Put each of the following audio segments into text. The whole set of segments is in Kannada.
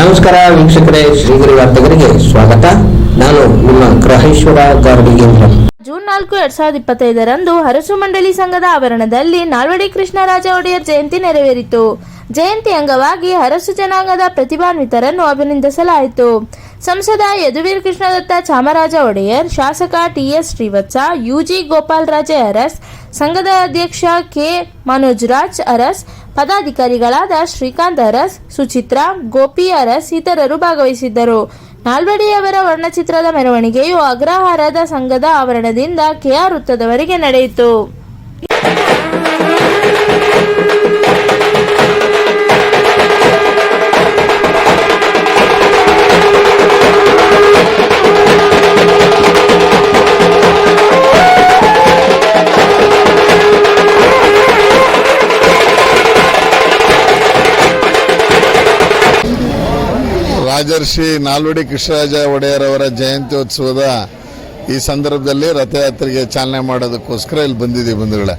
ನಮಸ್ಕಾರ ವೀಕ್ಷಕರೇ, ಶ್ರೀಗಿರಿ ವಾರ್ತೆಗರಿಗೆ ಸ್ವಾಗತ. ನಾನು ನಿಮ್ಮ ಗ್ರಹೇಶ್ವರ ಗಾರ್ಡಿಗೇಂದ್ರ. ಜೂನ್ ನಾಲ್ಕು, ಎರಡ್ ಸಾವಿರದ ಇಪ್ಪತ್ತೈದರಂದು ಹರಸು ಮಂಡಳಿ ಸಂಘದ ಆವರಣದಲ್ಲಿ ನಾಲ್ವಡಿ ಕೃಷ್ಣರಾಜ ಒಡೆಯರ್ ಜಯಂತಿ ನೆರವೇರಿತು. ಜಯಂತಿ ಅಂಗವಾಗಿ ಅರಸು ಜನಾಂಗದ ಪ್ರತಿಭಾನ್ವಿತರನ್ನು ಅಭಿನಂದಿಸಲಾಯಿತು. ಸಂಸದ ಯದುವೀರ್ ಕೃಷ್ಣದತ್ತ ಚಾಮರಾಜ ಒಡೆಯರ್, ಶಾಸಕ ಟಿಎಸ್ ಶ್ರೀವತ್ಸ, ಯುಜಿ ಗೋಪಾಲರಾಜೆ ಅರಸ್, ಸಂಘದ ಅಧ್ಯಕ್ಷ ಕೆ. ಮನೋಜ್ರಾಜ್ ಅರಸ್, ಪದಾಧಿಕಾರಿಗಳಾದ ಶ್ರೀಕಾಂತ್ ಅರಸ್, ಸುಚಿತ್ರಾ, ಗೋಪಿ ಅರಸ್ ಇತರರು ಭಾಗವಹಿಸಿದ್ದರು. ನಾಲ್ವಡಿಯವರ ವರ್ಣಚಿತ್ರದ ಮೆರವಣಿಗೆಯು ಅಗ್ರಹಾರದ ಸಂಘದ ಆವರಣದಿಂದ ಕೆಆರ್ ವೃತ್ತದವರೆಗೆ ನಡೆಯಿತು. ರಾಜರ್ಷಿ ನಾಲ್ವಡಿ ಕೃಷ್ಣರಾಜ ಒಡೆಯರ್ ಅವರ ಜಯಂತ್ಯೋತ್ಸವದ ಈ ಸಂದರ್ಭದಲ್ಲಿ ರಥಯಾತ್ರೆಗೆ ಚಾಲನೆ ಮಾಡೋದಕ್ಕೋಸ್ಕರ ಇಲ್ಲಿ ಬಂದಿದ್ದೀವಿ ಬಂಧುಗಳೇ.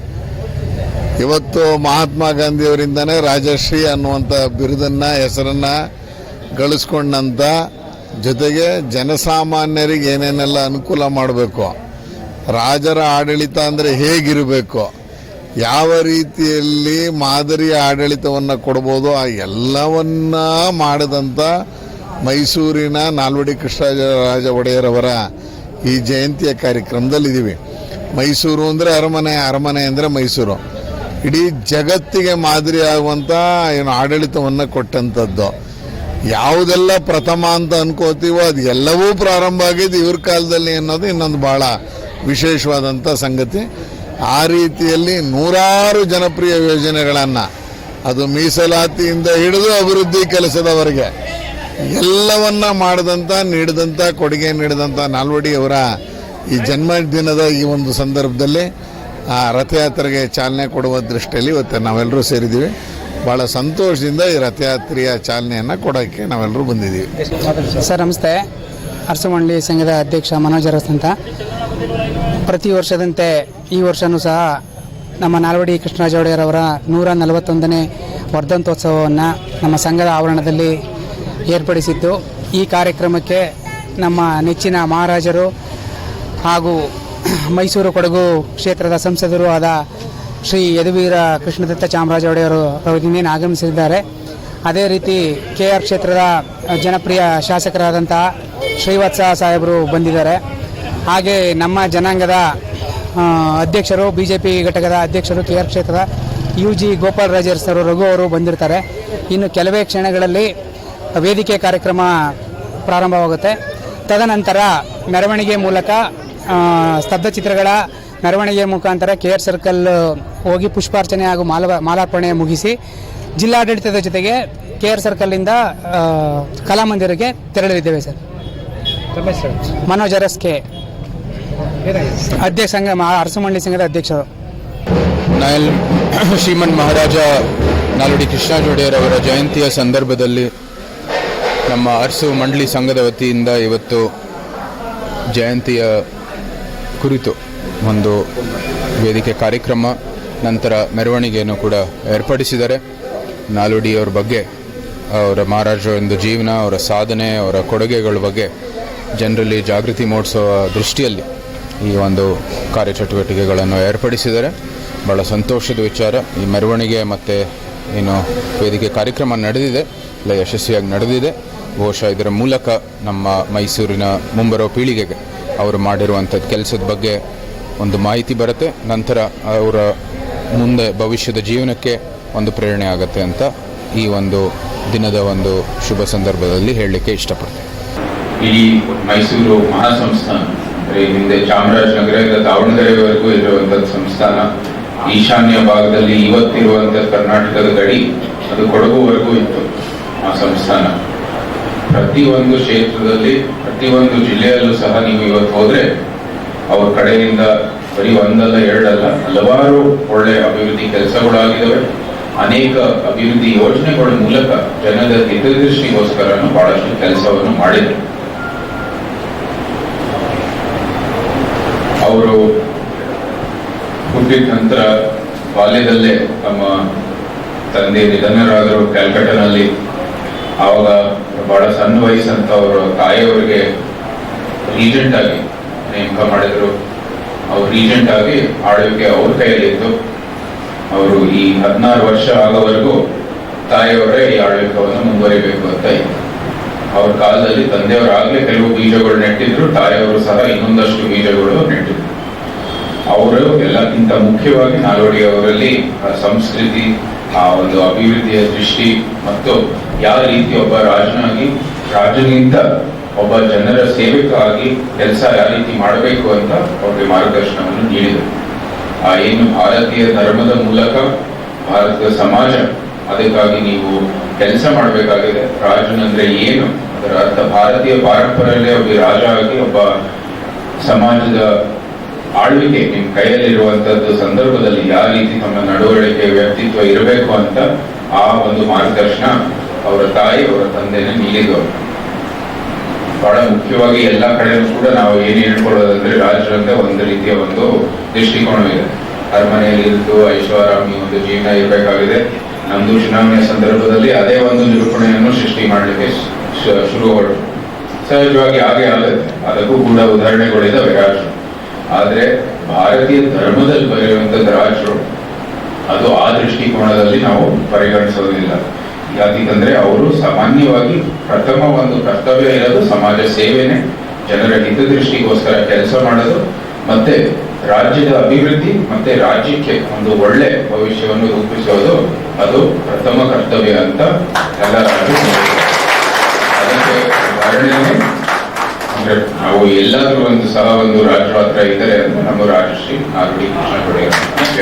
ಇವತ್ತು ಮಹಾತ್ಮ ಗಾಂಧಿಯವರಿಂದನೇ ರಾಜಶ್ರೀ ಅನ್ನುವಂಥ ಬಿರುದನ್ನು, ಹೆಸರನ್ನ ಗಳಿಸ್ಕೊಂಡಂತ ಜೊತೆಗೆ ಜನಸಾಮಾನ್ಯರಿಗೆ ಏನೇನೆಲ್ಲ ಅನುಕೂಲ ಮಾಡಬೇಕು, ರಾಜರ ಆಡಳಿತ ಅಂದರೆ ಹೇಗಿರಬೇಕು, ಯಾವ ರೀತಿಯಲ್ಲಿ ಮಾದರಿಯ ಆಡಳಿತವನ್ನು ಕೊಡ್ಬೋದು, ಆ ಎಲ್ಲವನ್ನ ಮಾಡಿದಂಥ ಮೈಸೂರಿನ ನಾಲ್ವಡಿ ಕೃಷ್ಣರಾಜ ರಾಜ ಒಡೆಯರವರ ಈ ಜಯಂತಿಯ ಕಾರ್ಯಕ್ರಮದಲ್ಲಿದ್ದೀವಿ. ಮೈಸೂರು ಅಂದರೆ ಅರಮನೆ ಅರಮನೆ ಅಂದರೆ ಮೈಸೂರು. ಇಡೀ ಜಗತ್ತಿಗೆ ಮಾದರಿ ಆಗುವಂಥ ಏನು ಆಡಳಿತವನ್ನು ಕೊಟ್ಟಂಥದ್ದು. ಯಾವುದೆಲ್ಲ ಪ್ರಥಮ ಅಂತ ಅನ್ಕೋತೀವೋ ಅದು ಎಲ್ಲವೂ ಪ್ರಾರಂಭ ಆಗಿದ್ದು ಇವ್ರ ಕಾಲದಲ್ಲಿ ಅನ್ನೋದು ಇನ್ನೊಂದು ಭಾಳ ವಿಶೇಷವಾದಂಥ ಸಂಗತಿ. ಆ ರೀತಿಯಲ್ಲಿ ನೂರಾರು ಜನಪ್ರಿಯ ಯೋಜನೆಗಳನ್ನು ಅದು ಮೀಸಲಾತಿಯಿಂದ ಹಿಡಿದು ಅಭಿವೃದ್ಧಿ ಕೆಲಸದವರೆಗೆ ಎಲ್ಲವನ್ನ ಮಾಡಿದಂಥ ನೀಡಿದಂಥ ಕೊಡುಗೆ ನೀಡಿದಂಥ ನಾಲ್ವಡಿಯವರ ಈ ಜನ್ಮದಿನದ ಈ ಒಂದು ಸಂದರ್ಭದಲ್ಲಿ ಆ ರಥಯಾತ್ರೆಗೆ ಚಾಲನೆ ಕೊಡುವ ದೃಷ್ಟಿಯಲ್ಲಿ ಇವತ್ತು ನಾವೆಲ್ಲರೂ ಸೇರಿದ್ದೀವಿ. ಭಾಳ ಸಂತೋಷದಿಂದ ಈ ರಥಯಾತ್ರೆಯ ಚಾಲನೆಯನ್ನು ಕೊಡೋಕ್ಕೆ ನಾವೆಲ್ಲರೂ ಬಂದಿದ್ದೀವಿ. ಸರ್, ನಮಸ್ತೆ. ಅರಸಮಂಡಳಿ ಸಂಘದ ಅಧ್ಯಕ್ಷ ಮನೋಜ್ ಅರಸ್ ಅಂತ. ಪ್ರತಿ ವರ್ಷದಂತೆ ಈ ವರ್ಷವೂ ಸಹ ನಮ್ಮ ನಾಲ್ವಡಿ ಕೃಷ್ಣರಾಜ ಒಡೆಯರ್ ಅವರ ನೂರ ನಲವತ್ತೊಂದನೇ ವರ್ಧಂತೋತ್ಸವವನ್ನು ನಮ್ಮ ಸಂಘದ ಆವರಣದಲ್ಲಿ ಏರ್ಪಡಿಸಿದ್ದು. ಈ ಕಾರ್ಯಕ್ರಮಕ್ಕೆ ನಮ್ಮ ನೆಚ್ಚಿನ ಮಹಾರಾಜರು ಹಾಗೂ ಮೈಸೂರು ಕೊಡಗು ಕ್ಷೇತ್ರದ ಸಂಸದರು ಆದ ಶ್ರೀ ಯದುವೀರ ಕೃಷ್ಣದತ್ತ ಚಾಮರಾಜ ಒಡೆಯರು ಅವರು ಇನ್ನೇನು ಆಗಮಿಸಿದ್ದಾರೆ. ಅದೇ ರೀತಿ ಕೆ ಆರ್ ಕ್ಷೇತ್ರದ ಜನಪ್ರಿಯ ಶಾಸಕರಾದಂತಹ ಶ್ರೀವತ್ಸ ಸಾಹೇಬರು ಬಂದಿದ್ದಾರೆ. ಹಾಗೆ ನಮ್ಮ ಜನಾಂಗದ ಅಧ್ಯಕ್ಷರು ಬಿ ಜೆ ಪಿ ಘಟಕದ ಅಧ್ಯಕ್ಷರು ಕೆ ಆರ್ ಕ್ಷೇತ್ರದ ಯು ಜಿ ಗೋಪಾಲ್ ರಾಜರ್ ಸರ್ ರಘು ಅವರು ಬಂದಿರ್ತಾರೆ. ಇನ್ನು ಕೆಲವೇ ಕ್ಷಣಗಳಲ್ಲಿ ವೇದಿಕೆ ಕಾರ್ಯಕ್ರಮ ಪ್ರಾರಂಭವಾಗುತ್ತೆ. ತದನಂತರ ಮೆರವಣಿಗೆ ಮೂಲಕ ಸ್ತಬ್ಧ ಚಿತ್ರಗಳ ಮೆರವಣಿಗೆ ಮುಖಾಂತರ ಕೆ ಆರ್ ಸರ್ಕಲ್ ಹೋಗಿ ಪುಷ್ಪಾರ್ಚನೆ ಹಾಗೂ ಮಾಲ ಮಾಲಾರ್ಪಣೆ ಮುಗಿಸಿ ಜಿಲ್ಲಾಡಳಿತದ ಜೊತೆಗೆ ಕೆ ಆರ್ ಸರ್ಕಲ್ನಿಂದ ಕಲಾಮಂದಿರಕ್ಕೆ ತೆರಳಲಿದ್ದೇವೆ ಸರ್. ಮನೋಜ್ ಅರಸ್ ಕೆ. ಅಧ್ಯಕ್ಷ ಸಂಘ ಅರಸುಮಂಡಿ ಸಂಘದ ಅಧ್ಯಕ್ಷರು. ಶ್ರೀಮನ್ ಮಹಾರಾಜ ನಾಲ್ವಡಿ ಕೃಷ್ಣ ಅವರ ಜಯಂತಿಯ ಸಂದರ್ಭದಲ್ಲಿ ನಮ್ಮ ಅರಸು ಮಂಡಳಿ ಸಂಘದ ವತಿಯಿಂದ ಇವತ್ತು ಜಯಂತಿಯ ಕುರಿತು ಒಂದು ವೇದಿಕೆ ಕಾರ್ಯಕ್ರಮ, ನಂತರ ಮೆರವಣಿಗೆಯನ್ನು ಕೂಡ ಏರ್ಪಡಿಸಿದ್ದಾರೆ. ನಾಲ್ವಡಿಯವರ ಬಗ್ಗೆ, ಅವರ ಮಹಾರಾಜರ ಒಂದು ಜೀವನ, ಅವರ ಸಾಧನೆ, ಅವರ ಕೊಡುಗೆಗಳ ಬಗ್ಗೆ ಜನರಲ್ಲಿ ಜಾಗೃತಿ ಮೂಡಿಸುವ ದೃಷ್ಟಿಯಲ್ಲಿ ಈ ಒಂದು ಕಾರ್ಯಚಟುವಟಿಕೆಗಳನ್ನು ಏರ್ಪಡಿಸಿದ್ದಾರೆ. ಭಾಳ ಸಂತೋಷದ ವಿಚಾರ. ಈ ಮೆರವಣಿಗೆ ಮತ್ತು ಏನು ವೇದಿಕೆ ಕಾರ್ಯಕ್ರಮ ನಡೆದಿದೆ, ಎಲ್ಲ ಯಶಸ್ವಿಯಾಗಿ ನಡೆದಿದೆ. ಬಹುಶಃ ಇದರ ಮೂಲಕ ನಮ್ಮ ಮೈಸೂರಿನ ಮುಂಬರುವ ಪೀಳಿಗೆಗೆ ಅವರು ಮಾಡಿರುವಂಥದ್ದು ಕೆಲಸದ ಬಗ್ಗೆ ಒಂದು ಮಾಹಿತಿ ಬರುತ್ತೆ, ನಂತರ ಅವರ ಮುಂದೆ ಭವಿಷ್ಯದ ಜೀವನಕ್ಕೆ ಒಂದು ಪ್ರೇರಣೆ ಆಗುತ್ತೆ ಅಂತ ಈ ಒಂದು ದಿನದ ಒಂದು ಶುಭ ಸಂದರ್ಭದಲ್ಲಿ ಹೇಳಲಿಕ್ಕೆ ಇಷ್ಟಪಡ್ತೇನೆ. ಈ ಮೈಸೂರು ಮಹಾಸಂಸ್ಥಾನ, ಅಂದರೆ ಹಿಂದೆ ಚಾಮರಾಜನಗರದ ದಾವಣಗೆರೆವರೆಗೂ ಇರುವಂತಹ ಸಂಸ್ಥಾನ, ಈಶಾನ್ಯ ಭಾಗದಲ್ಲಿ ಇವತ್ತಿರುವಂಥ ಕರ್ನಾಟಕದ ಗಡಿ ಅದು ಕೊಡಗುವರೆಗೂ ಇತ್ತು ಆ ಸಂಸ್ಥಾನ. ಪ್ರತಿಯೊಂದು ಕ್ಷೇತ್ರದಲ್ಲಿ, ಪ್ರತಿಯೊಂದು ಜಿಲ್ಲೆಯಲ್ಲೂ ಸಹ ನೀವು ಇವತ್ತು ಹೋದ್ರೆ, ಅವ್ರ ಕಡೆಯಿಂದ ಬರೀ ಒಂದಲ್ಲ, ಎರಡಲ್ಲ, ಹಲವಾರು ಒಳ್ಳೆ ಅಭಿವೃದ್ಧಿ ಕೆಲಸಗಳಾಗಿದ್ದಾವೆ ಅನೇಕ ಅಭಿವೃದ್ಧಿ ಯೋಜನೆಗಳ ಮೂಲಕ ಜನರ ಹಿತದೃಷ್ಟಿಗೋಸ್ಕರ ಬಹಳಷ್ಟು ಕೆಲಸವನ್ನು ಮಾಡಿದರು. ಅವರು ಹುಟ್ಟಿದ ನಂತರ ಬಾಲ್ಯದಲ್ಲೇ ತಮ್ಮ ತಂದೆ ನಿಧನರಾದರು. ಕ್ಯಾಲ್ಕಟಾನಲ್ಲಿ ಆವಾಗ ಬಹಳ ಸಣ್ಣ ವಯಸ್ಸಂತ ಅವರ ತಾಯಿಯವರಿಗೆ ರೀಜೆಂಟ್ ಆಗಿ ನೇಮಕ ಮಾಡಿದ್ರು. ಅವ್ರು ರೀಜೆಂಟ್ ಆಗಿ ಆಳ್ವಿಕೆ ಅವ್ರ ಕೈಯಲ್ಲಿತ್ತು ಅವರು ಈ ಹದಿನಾರು ವರ್ಷ ಆಗೋವರೆಗೂ ತಾಯಿಯವರೇ ಈ ಆಡಳಿತವನ್ನು ಮುಂದುವರಿಬೇಕು ಅಂತ ಇತ್ತು. ಅವ್ರ ಕಾಲದಲ್ಲಿ ತಂದೆಯವರಾಗ್ಲೇ ಕೆಲವು ಬೀಜಗಳು ನೆಟ್ಟಿದ್ರು, ತಾಯಿಯವರು ಸಹ ಇನ್ನೊಂದಷ್ಟು ಬೀಜಗಳು ನೆಟ್ಟಿದ್ರು. ಅವರು ಎಲ್ಲಕ್ಕಿಂತ ಮುಖ್ಯವಾಗಿ ನಾಲ್ವಡಿಯವರಲ್ಲಿ ಸಂಸ್ಕೃತಿ ಆ ಒಂದು ಅಭಿವೃದ್ಧಿಯ ದೃಷ್ಟಿ ಮತ್ತು ಯಾವ ರೀತಿ ಒಬ್ಬ ರಾಜನಾಗಿ ರಾಜನಿಂದ ಒಬ್ಬ ಜನರ ಸೇವಕರಾಗಿ ಕೆಲಸ ಯಾವ ರೀತಿ ಮಾಡಬೇಕು ಅಂತ ಅವ್ರಿಗೆ ಮಾರ್ಗದರ್ಶನವನ್ನು ನೀಡಿದರು. ಆ ಏನು ಭಾರತೀಯ ಧರ್ಮದ ಮೂಲಕ ಭಾರತದ ಸಮಾಜ, ಅದಕ್ಕಾಗಿ ನೀವು ಕೆಲಸ ಮಾಡಬೇಕಾಗಿದೆ. ರಾಜನಂದ್ರೆ ಏನು? ಅದರ ಅರ್ಥ ಭಾರತೀಯ ಪಾರಂಪರ್ಯಲ್ಲೇ ಒಬ್ಬ ರಾಜ ಆಗಿ ಒಬ್ಬ ಸಮಾಜದ ಆಳ್ವಿಕೆ, ನಿಮ್ ಕೈಯಲ್ಲಿರುವಂತದ್ದು ಸಂದರ್ಭದಲ್ಲಿ ಯಾವ ರೀತಿ ತಮ್ಮ ನಡವಳಿಕೆ, ವ್ಯಕ್ತಿತ್ವ ಇರಬೇಕು ಅಂತ ಆ ಒಂದು ಮಾರ್ಗದರ್ಶನ ಅವರ ತಾಯಿ, ಅವರ ತಂದೆನೇ ನೀಡಿದವರು ಬಹಳ ಮುಖ್ಯವಾಗಿ ಎಲ್ಲಾ ಕಡೆಯೂ ಕೂಡ ನಾವು ಏನ್ ಹೇಳ್ಕೊಳ್ಳೋದಂದ್ರೆ ರಾಜರಂತೆ ಒಂದು ರೀತಿಯ ಒಂದು ದೃಷ್ಟಿಕೋನವಿದೆ. ಅರಮನೆಯಲ್ಲಿ ಇದ್ದು ಐಶ್ವರಾಮಿ ಒಂದು ಜೀವನ ಇರಬೇಕಾಗಿದೆ. ನಮ್ದು ಚುನಾವಣೆ ಸಂದರ್ಭದಲ್ಲಿ ಅದೇ ಒಂದು ನಿರೂಪಣೆಯನ್ನು ಸೃಷ್ಟಿ ಮಾಡಲಿಕ್ಕೆ ಶುರು ಹೊರಟು ಸಹಜವಾಗಿ ಹಾಗೆ ಆಗುತ್ತೆ ಅದಕ್ಕೂ ಕೂಡ ಉದಾಹರಣೆಗಳಿದಾವೆ ರಾಜರು. ಆದ್ರೆ ಭಾರತೀಯ ಧರ್ಮದಲ್ಲಿ ಬರೆಯುವಂತದ್ದು ರಾಜರು ಅದು ಆ ದೃಷ್ಟಿಕೋನದಲ್ಲಿ ನಾವು ಪರಿಗಣಿಸೋದಿಲ್ಲ. ಯಾಕೆಂದ್ರೆ ಅವರು ಸಾಮಾನ್ಯವಾಗಿ ಪ್ರಥಮ ಒಂದು ಕರ್ತವ್ಯ ಇರೋದು ಸಮಾಜ ಸೇವೆನೆ, ಜನರ ಹಿತದೃಷ್ಟಿಗೋಸ್ಕರ ಕೆಲಸ ಮಾಡೋದು, ಮತ್ತೆ ರಾಜ್ಯದ ಅಭಿವೃದ್ಧಿ, ಮತ್ತೆ ರಾಜ್ಯಕ್ಕೆ ಒಂದು ಒಳ್ಳೆ ಭವಿಷ್ಯವನ್ನು ರೂಪಿಸೋದು, ಅದು ಪ್ರಥಮ ಕರ್ತವ್ಯ ಅಂತ ಎಲ್ಲ ರಾಜ್ಯ ನಾವು ಎಲ್ಲಾದ್ರೂ ಒಂದು ಸಹ ಒಂದು ರಾಜರು ಹತ್ರ ಇದ್ದಾರೆ ನಮ್ಮ ರಾಜಶ್ರೀ ಆರುಡಿ ಕೃಷ್ಣ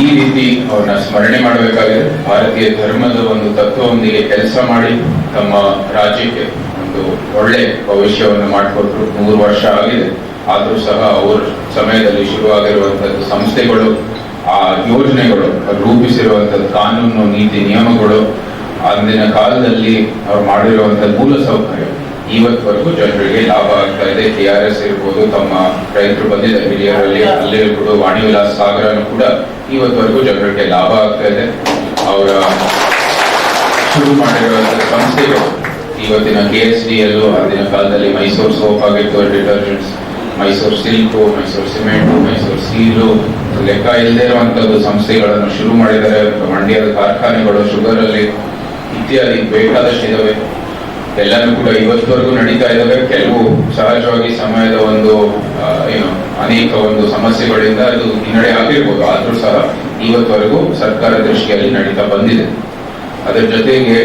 ಈ ರೀತಿ ಅವ್ರನ್ನ ಸ್ಮರಣೆ ಮಾಡಬೇಕಾಗಿದೆ. ಭಾರತೀಯ ಧರ್ಮದ ಒಂದು ತತ್ವವೊಂದಿಗೆ ಕೆಲಸ ಮಾಡಿ ತಮ್ಮ ರಾಜ್ಯಕ್ಕೆ ಒಂದು ಒಳ್ಳೆ ಭವಿಷ್ಯವನ್ನು ಮಾಡಿಕೊಟ್ರು. ಮೂರು ವರ್ಷ ಆಗಿದೆ. ಆದ್ರೂ ಸಹ ಅವ್ರ ಸಮಯದಲ್ಲಿ ಶುರುವಾಗಿರುವಂತದ್ದು ಸಂಸ್ಥೆಗಳು, ಆ ಯೋಜನೆಗಳು ರೂಪಿಸಿರುವಂತದ್ದು ಕಾನೂನು, ನೀತಿ, ನಿಯಮಗಳು, ಅಂದಿನ ಕಾಲದಲ್ಲಿ ಅವ್ರು ಮಾಡಿರುವಂತಹ ಮೂಲ ಸೌಕರ್ಯ ಇವತ್ವರೆಗೂ ಜನರಿಗೆ ಲಾಭ ಆಗ್ತಾ ಇದೆ. ಟಿ ಆರ್ ಎಸ್ ಇರ್ಬೋದು ತಮ್ಮ ರೈತರು ಬಂದಿದೆ ಹಿರಿಯರಲ್ಲಿ ಅಲ್ಲೇ ಇರ್ಬೋದು ವಾಣಿ ವಿಲಾಸ್ ಸಾಗರನು ಕೂಡ ಇವತ್ವರೆಗೂ ಜನರಿಗೆ ಲಾಭ ಆಗ್ತಾ ಇದೆ. ಅವರ ಶುರು ಮಾಡಿರುವಂತಹ ಸಂಸ್ಥೆಗಳು ಇವತ್ತಿನ ಕೆ ಎಸ್ ಡಿ ಅಲ್ಲೂ ಅಂದಿನ ಕಾಲದಲ್ಲಿ ಮೈಸೂರು ಸೋಪ್ ಆಗಿತ್ತು detergents Mysore silk Mysore cement Mysore steel ಲೆಕ್ಕ ಇಲ್ಲದೆ ಇರುವಂತದ್ದು ಸಂಸ್ಥೆಗಳನ್ನು ಶುರು ಮಾಡಿದ್ದಾರೆ. ಮಂಡ್ಯದ ಕಾರ್ಖಾನೆಗಳು ಶುಗರ್ ಅಲ್ಲಿ ಇತ್ಯಾದಿ ಬೇಕಾದಷ್ಟು ಇದಾವೆ ಎಲ್ಲಾನು ಕೂಡ ಇವತ್ತುವರೆಗೂ ನಡೀತಾ ಇದ್ದಾವೆ ಕೆಲವು ಸಹಜವಾಗಿ ಸಮಯದ ಒಂದು ಏನು, ಅನೇಕ ಒಂದು ಸಮಸ್ಯೆಗಳಿಂದ ಅದು ಹಿನ್ನಡೆ ಆಗಿರ್ಬೋದು. ಆದ್ರೂ ಸಹ ಇವತ್ತುವರೆಗೂ ಸರ್ಕಾರ ದೃಷ್ಟಿಯಲ್ಲಿ ನಡೀತಾ ಬಂದಿದೆ. ಅದರ ಜೊತೆಗೆ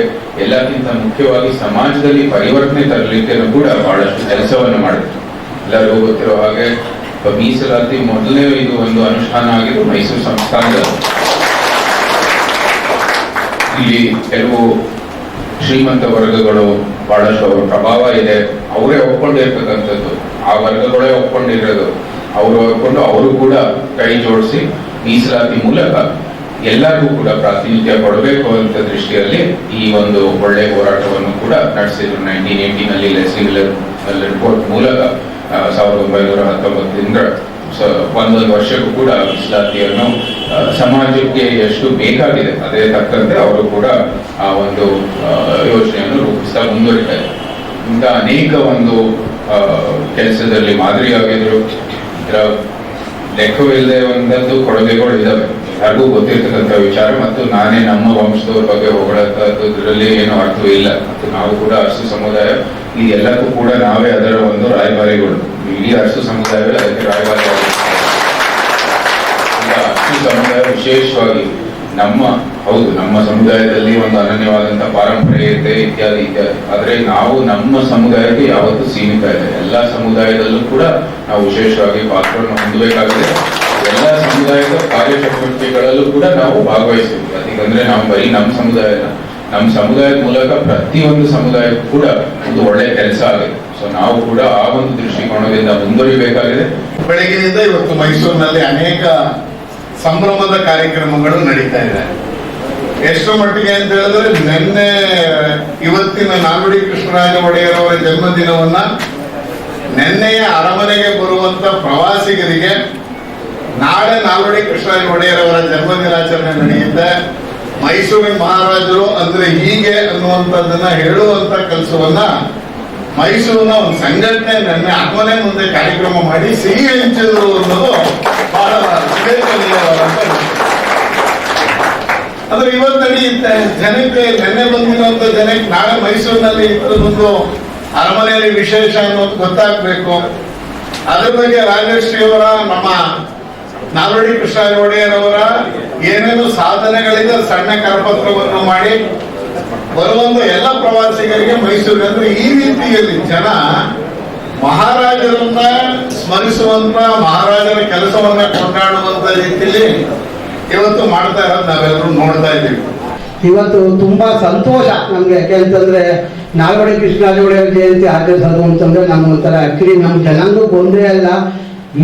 ಎಲ್ಲಕ್ಕಿಂತ ಮುಖ್ಯವಾಗಿ ಸಮಾಜದಲ್ಲಿ ಪರಿವರ್ತನೆ ತರಲಿಕ್ಕೆ ಕೂಡ ಬಹಳಷ್ಟು ಕೆಲಸವನ್ನು ಮಾಡಿದ್ರು. ಎಲ್ಲರಿಗೂ ಗೊತ್ತಿರೋ ಹಾಗೆ ಮೀಸಲಾತಿ ಮೊದಲನೇ ಇದು ಒಂದು ಅನುಷ್ಠಾನ ಆಗಿದ್ದು ಮೈಸೂರು ಸಂಸ್ಥಾನದ ಇಲ್ಲಿ ಕೆಲವು ಶ್ರೀಮಂತ ವರ್ಗಗಳು ಬಹಳಷ್ಟು ಅವರ ಪ್ರಭಾವ ಇದೆ. ಅವರೇ ಒಪ್ಕೊಂಡಿರ್ತಕ್ಕಂಥದ್ದು. ಆ ವರ್ಗಗಳೇ ಒಪ್ಕೊಂಡಿರೋದು. ಅವರು ಒಪ್ಕೊಂಡು ಅವರು ಕೂಡ ಕೈ ಜೋಡಿಸಿ ಮೀಸಲಾತಿ ಮೂಲಕ ಎಲ್ಲರಿಗೂ ಕೂಡ ಪ್ರಾತಿನಿಧ್ಯ ಕೊಡಬೇಕು ಅಂತ ದೃಷ್ಟಿಯಲ್ಲಿ ಈ ಒಂದು ಒಳ್ಳೆ ಹೋರಾಟವನ್ನು ಕೂಡ ನಡೆಸಿದ್ರು. ನೈನ್ಟೀನ್ ಏಯ್ಟೀನಲ್ಲಿ ಲೆಸಿಂಗ್ ರಿಪೋರ್ಟ್ ಮೂಲಕ ಸಾವಿರದ ಒಂಬೈನೂರ ಹತ್ತೊಂಬತ್ತರಿಂದ ಸ- ಒಂದೊಂದು ವರ್ಷಕ್ಕೂ ಕೂಡ ಮೀಸಲಾತಿಯನ್ನು ಸಮಾಜಕ್ಕೆ ಎಷ್ಟು ಬೇಕಾಗಿದೆ, ಅದೇ ತಕ್ಕಂತೆ ಅವರು ಕೂಡ ಆ ಒಂದು ಯೋಜನೆಯನ್ನು ರೂಪಿಸ್ತಾ ಮುಂದುವರಿತಾರೆ ಇಂಥ ಅನೇಕ ಒಂದು ಕೆಲಸದಲ್ಲಿ ಮಾದರಿಯಾಗಿದ್ರು ಇದರ ಲೆಕ್ಕವಿಲ್ಲದೆ ಒಂದದ್ದು ಕೊಡುಗೆಗಳು ಇದ್ದಾವೆ ಯಾರಿಗೂ ಗೊತ್ತಿರ್ತಕ್ಕಂಥ ವಿಚಾರ ಮತ್ತು ನಾನೇ ನಮ್ಮ ವಂಶದವ್ರ ಬಗ್ಗೆ ಹೊಗಳಂತದ್ರಲ್ಲಿ ಏನು ಅರ್ಥವೂ ಇಲ್ಲ. ಮತ್ತು ನಾವು ಕೂಡ ಅಷ್ಟು ಸಮುದಾಯ, ಈ ಎಲ್ಲಕ್ಕೂ ಕೂಡ ನಾವೇ ಅದರ ಒಂದು ರಾಯಭಾರಿಗಳು. ಇಡೀ ಅಷ್ಟು ಸಮುದಾಯವೇ ಅದಕ್ಕೆ ರಾಯಭಾರಿ ಅಷ್ಟು ಸಮುದಾಯ ವಿಶೇಷವಾಗಿ ನಮ್ಮ, ಹೌದು, ನಮ್ಮ ಸಮುದಾಯದಲ್ಲಿ ಒಂದು ಅನನ್ಯವಾದಂತಹ ಪಾರಂಪರ್ಯತೆ ಇತ್ಯಾದಿ ಇತ್ಯಾದಿ. ಆದ್ರೆ ನಾವು ನಮ್ಮ ಸಮುದಾಯಕ್ಕೆ ಯಾವತ್ತೂ ಸೀಮಿತ ಇದೆ ಎಲ್ಲಾ ಸಮುದಾಯದಲ್ಲೂ ಕೂಡ ನಾವು ವಿಶೇಷವಾಗಿ ಪಾತ್ರವನ್ನು ಹೊಂದಬೇಕಾಗಿದೆ. ಎಲ್ಲ ಸಮುದಾಯದ ಕಾರ್ಯಚಟುವಟಿಕೆಗಳಲ್ಲೂ ಕೂಡ ನಾವು ಭಾಗವಹಿಸ್ತೀವಿ. ಯಾಕಂದ್ರೆ ನಾವು ಬರೀ ನಮ್ಮ ಸಮುದಾಯ ಅಲ್ಲ. ನಮ್ಮ ಸಮುದಾಯದ ಮೂಲಕ ಪ್ರತಿಯೊಂದು ಸಮುದಾಯಕ್ಕೂ ಕೂಡ ಒಂದು ಒಳ್ಳೆ ಕೆಲಸ ಆಗಿದೆ ನಾವು ಕೂಡ ಆ ಒಂದು ದೃಷ್ಟಿಕೋನದಿಂದ ಮುಂದುವರಿಬೇಕಾಗಿದೆ. ಬೆಳಗಿನಿಂದ ಇವತ್ತು ಮೈಸೂರಿನಲ್ಲಿ ಅನೇಕ ಸಂಭ್ರಮದ ಕಾರ್ಯಕ್ರಮಗಳು ನಡೀತಾ ಇದೆ. ಎಷ್ಟು ಮಟ್ಟಿಗೆ ಅಂತ ಹೇಳಿದ್ರೆ ನಿನ್ನೆ ಇವತ್ತಿನ ನಾಲ್ವಡಿ ಕೃಷ್ಣರಾಜ ಒಡೆಯರ್ ಅವರ ಜನ್ಮದಿನವನ್ನ ನಿನ್ನೆಯ ಅರಮನೆಗೆ ಬರುವಂತ ಪ್ರವಾಸಿಗರಿಗೆ ನಾಳೆ ನಾಲ್ವಡಿ ಕೃಷ್ಣರಾಜ ಒಡೆಯರ್ ಅವರ ಜನ್ಮದಿನಾಚರಣೆ ನಡೆಯುತ್ತೆ. ಮೈಸೂರಿನ ಮಹಾರಾಜರು ಅಂದ್ರೆ ಹೀಗೆ ಅನ್ನುವಂಥದ್ದನ್ನ ಹೇಳುವಂತ ಕೆಲಸವನ್ನ ಮೈಸೂರಿನ ಒಂದು ಸಂಘಟನೆ ನನ್ನ ಅಕೋಲೆ ಮುಂದೆ ಕಾರ್ಯಕ್ರಮ ಮಾಡಿ ಸಿಹಿ ಹಂಚಿದ್ರು ಅನ್ನೋದು ಬಹಳ. ಆದ್ರೆ ಇವತ್ತು ನಡೆಯುತ್ತೆ ಜನಕ್ಕೆ ನೆನ್ನೆ ಬಂದಿರುವಂತ ಜನಕ್ಕೆ ನಾಳೆ ಮೈಸೂರಿನಲ್ಲಿ ಒಂದು ಅರಮನೆಯಲ್ಲಿ ವಿಶೇಷ ಅನ್ನೋದು ಗೊತ್ತಾಗ್ಬೇಕು ಅದ್ರ ಬಗ್ಗೆ ರಾಜಶ್ರೀ ಅವರ ನಮ್ಮ ನಾಲ್ವಡಿ ಕೃಷ್ಣ ಒಡೆಯರ್ ಅವರ ಏನೇನು ಸಾಧನೆಗಳಿದೆ, ಸಣ್ಣ ಕರಪತ್ರವನ್ನು ಮಾಡಿ ಬರುವಂತ ಎಲ್ಲ ಪ್ರವಾಸಿಗರಿಗೆ ಮೈಸೂರಿಗೆ ಅಂದ್ರೆ ಈ ರೀತಿಯಲ್ಲಿ ಜನ ಮಹಾರಾಜರನ್ನ ಸ್ಮರಿಸುವಂತ, ಮಹಾರಾಜರ ಕೆಲಸವನ್ನ ಕೊಂಡಾಡುವಂತ ರೀತಿಯಲ್ಲಿ ಇವತ್ತು ಮಾಡ್ತಾ ಇರೋದು ನಾವೆಲ್ಲರೂ ನೋಡ್ತಾ ಇದ್ದೀವಿ. ಇವತ್ತು ತುಂಬಾ ಸಂತೋಷ ನಮ್ಗೆ. ಯಾಕೆಂತಂದ್ರೆ ನಾಲ್ವಡಿ ಕೃಷ್ಣರಾಜ ಜಯಂತಿ ಆಚರಿಸೋದು ಅಂತಂದ್ರೆ ನಮ್ಗೊಂಥರ ಆಕ್ಚುಲಿ ನಮ್ಮ ಜನಾಂಗಕ್ಕೆ ಒಂದೇ ಅಲ್ಲ.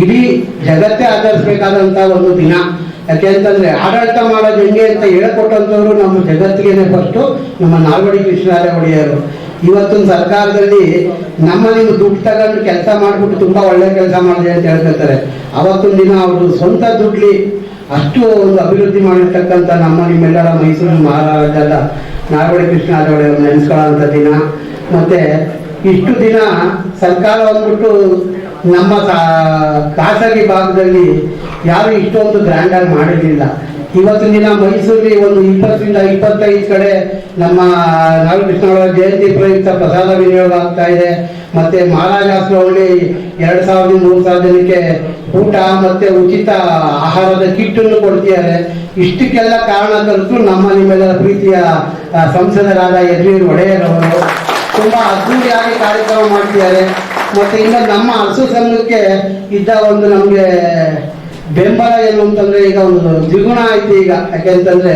ಇಡೀ ಜಗತ್ತೇ ಆಚರಿಸ್ಬೇಕಾದಂತ ಒಂದು ದಿನ. ಯಾಕೆಂತಂದ್ರೆ ಆಡಳಿತ ಮಾಡೋದು ಹೆಂಗೆ ಅಂತ ಹೇಳ್ಕೊಟ್ಟಂತವ್ರು ನಮ್ಮ ಜಗತ್ತಿಗೆನೇ ಫಸ್ಟು ನಮ್ಮ ನಾಲ್ವಡಿ ಕೃಷ್ಣರಾಜ ಒಡೆಯರು ಇವತ್ತಿನ ಸರ್ಕಾರದಲ್ಲಿ ನಮ್ಮ ನೀವು ದುಡ್ಡು ತಗೊಂಡು ಕೆಲಸ ಮಾಡಿಬಿಟ್ಟು ತುಂಬಾ ಒಳ್ಳೆ ಕೆಲಸ ಮಾಡಿದೆ ಅಂತ ಹೇಳ್ಕೊಳ್ತಾರೆ. ಅವತ್ತೊಂದು ದಿನ ಅವರು ಸ್ವಂತ ದುಡ್ಲಿ ಅಷ್ಟು ಒಂದು ಅಭಿವೃದ್ಧಿ ಮಾಡಿರ್ತಕ್ಕಂಥ ನಮ್ಮ ನಿಮ್ಮೆಲ್ಲರ ಮೈಸೂರು ಮಹಾರಾಜದ ನಾಲ್ವಡಿ ಕೃಷ್ಣರಾಜ ನೆನೆಸ್ಕೊಳ್ಳೋ ದಿನ. ಮತ್ತೆ ಇಷ್ಟು ದಿನ ಸರ್ಕಾರ ಅಂದ್ಬಿಟ್ಟು ನಮ್ಮ ಖಾಸಗಿ ಭಾಗದಲ್ಲಿ ಯಾರು ಇಷ್ಟೊಂದು ಗ್ರ್ಯಾಂಡ್ ಆಗಿ ಮಾಡಿರಲಿಲ್ಲ. ಇವತ್ತಿನ ದಿನ ಮೈಸೂರಲ್ಲಿ ಒಂದು ಇಪ್ಪತ್ತರಿಂದ ಇಪ್ಪತ್ತೈದು ಕಡೆ ನಮ್ಮ ರಾಮಕೃಷ್ಣ ಅವರ ಜಯಂತಿ ಪ್ರಯುಕ್ತ ಪ್ರಸಾದ ವಿನಿಯೋಗ ಆಗ್ತಾ ಇದೆ. ಮತ್ತೆ ಮಹಾರಾಜಾಸ್ತ್ರವಳ್ಳಿ ಎರಡು ಸಾವಿರದ ಮೂರು ಸಾವಿರ ಜನಕ್ಕೆ ಊಟ ಮತ್ತೆ ಉಚಿತ ಆಹಾರದ ಕಿಟ್ ಅನ್ನು ಕೊಡ್ತಿದ್ದಾರೆ. ಇಷ್ಟಕ್ಕೆಲ್ಲ ಕಾರಣ ಕಲಿತು ನಮ್ಮ ನಿಮ್ಮೆಲ್ಲರ ಪ್ರೀತಿಯ ಸಂಸದರಾದ ಯದುವೀರ್ ಒಡೆಯರ್ ಅವರು ತುಂಬಾ ಅದ್ದೂರಿಯಾಗಿ ಕಾರ್ಯಕ್ರಮ ಮಾಡ್ತಿದ್ದಾರೆ. ಮತ್ತೆ ಇನ್ನು ನಮ್ಮ ಹಸು ಸಂಘಕ್ಕೆ ಇದ್ದ ಒಂದು ನಮಗೆ ಬೆಂಬಲ ಏನು ಅಂತಂದ್ರೆ ಈಗ ಒಂದು ದ್ವಿಗುಣ ಆಯ್ತು ಈಗ. ಯಾಕೆಂತಂದ್ರೆ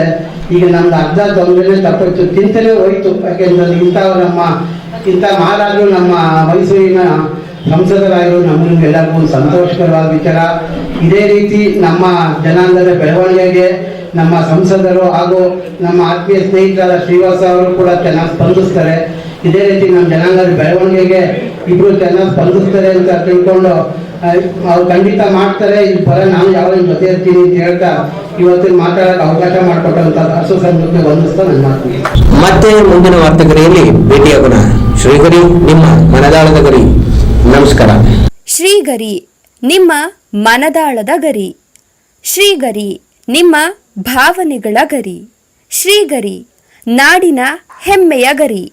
ಈಗ ನಮ್ದು ಅರ್ಧ ತೊಂದರೆ ತಪ್ಪಿತ್ತು. ತಿಂತಲೇ ಹೋಯ್ತು. ಯಾಕೆಂತಂದ್ರೆ ಇಂಥ ನಮ್ಮ, ಇಂಥ ಮಹಾರಾಜರು ನಮ್ಮ ಮೈಸೂರಿನ ಸಂಸದರಾಗಿರೋ ನಮಗೆಲ್ಲರಿಗೂ ಒಂದು ಸಂತೋಷಕರವಾದ ವಿಚಾರ. ಇದೇ ರೀತಿ ನಮ್ಮ ಜನಾಂಗದ ಬೆಳವಣಿಗೆಗೆ ನಮ್ಮ ಸಂಸದರು ಹಾಗೂ ನಮ್ಮ ಆತ್ಮೀಯ ಸ್ನೇಹಿತರಾದ ಶ್ರೀವಾಸ ಅವರು ಕೂಡ ಚೆನ್ನಾಗಿ ಸ್ಪಂದಿಸ್ತಾರೆ. ಇದೇ ರೀತಿ ನಮ್ಮ ಜನಾಂಗದ ಬೆಳವಣಿಗೆಗೆ ಇಬ್ರು ಚೆನ್ನಾಗಿ ಸ್ಪಂದಿಸ್ತಾರೆ ಅಂತ ತಿಳ್ಕೊಂಡು ಅವ್ರು ಖಂಡಿತ ಮಾಡ್ತಾರೆ ಇದು ಬರ ನಾನು ಯಾವಾಗ ಜೊತೆ ಇರ್ತೀನಿ ಅಂತ ಹೇಳ್ತಾ ಇವತ್ತಿನ ಮಾತಾಡಕ್ಕೆ ಅವಕಾಶ ಮಾಡಿಕೊಟ್ಟಂತ ಹಸು ಸಂಘಕ್ಕೆ ವಂದಿಸ್ತಾ ನನ್ನ ಮಾತು ಮತ್ತೆ ಮುಂದಿನ ವಾರ್ತೆಗರಿಯಲ್ಲಿ ಭೇಟಿಯಾಗೋಣ. ಶ್ರೀಗರಿ ನಿಮ್ಮ ಮನದಾಳದ ಗರಿ. ನಮಸ್ಕಾರ. ಶ್ರೀಗರಿ ನಿಮ್ಮ ಮನದಾಳದ ಗರಿ. ಶ್ರೀಗರಿ ನಿಮ್ಮ ಭಾವನೆಗಳ ಗರಿ. ಶ್ರೀಗರಿ ನಾಡಿನ ಹೆಮ್ಮೆಯ ಗರಿ.